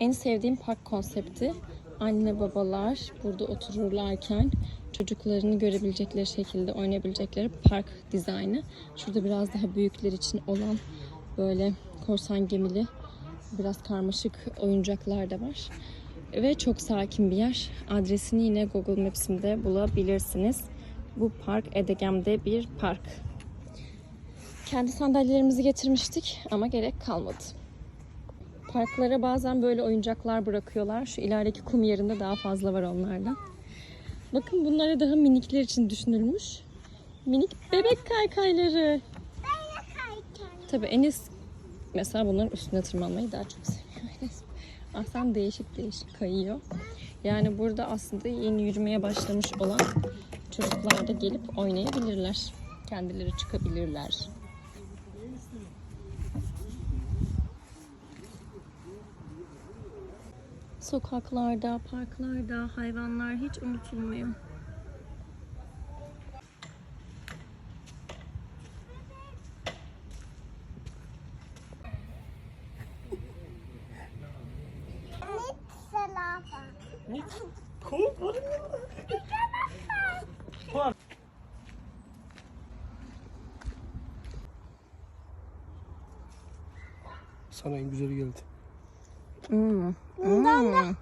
En sevdiğim park konsepti anne babalar burada otururlarken çocuklarını görebilecekleri şekilde oynayabilecekleri park dizaynı. Şurada biraz daha büyükler için olan böyle korsan gemili biraz karmaşık oyuncaklar da var. Ve çok sakin bir yer. Adresini yine Google Maps'imde bulabilirsiniz. Bu park Edegem'de bir park. Kendi sandalyelerimizi getirmiştik ama gerek kalmadı. Parklara bazen böyle oyuncaklar bırakıyorlar. Şu ilerideki kum yerinde daha fazla var onlardan. Bakın bunlara daha minikler için düşünülmüş. Minik bebek kaykayları. Tabii Enes mesela bunların üstüne tırmanmayı daha çok seviyor Enes. Aslan değişik değişik kayıyor. Yani burada aslında yeni yürümeye başlamış olan çocuklar da gelip oynayabilirler. Kendileri çıkabilirler. Sokaklarda, parklarda hayvanlar hiç unutulmuyor. Sana en güzeli geldi. 嗯。嗯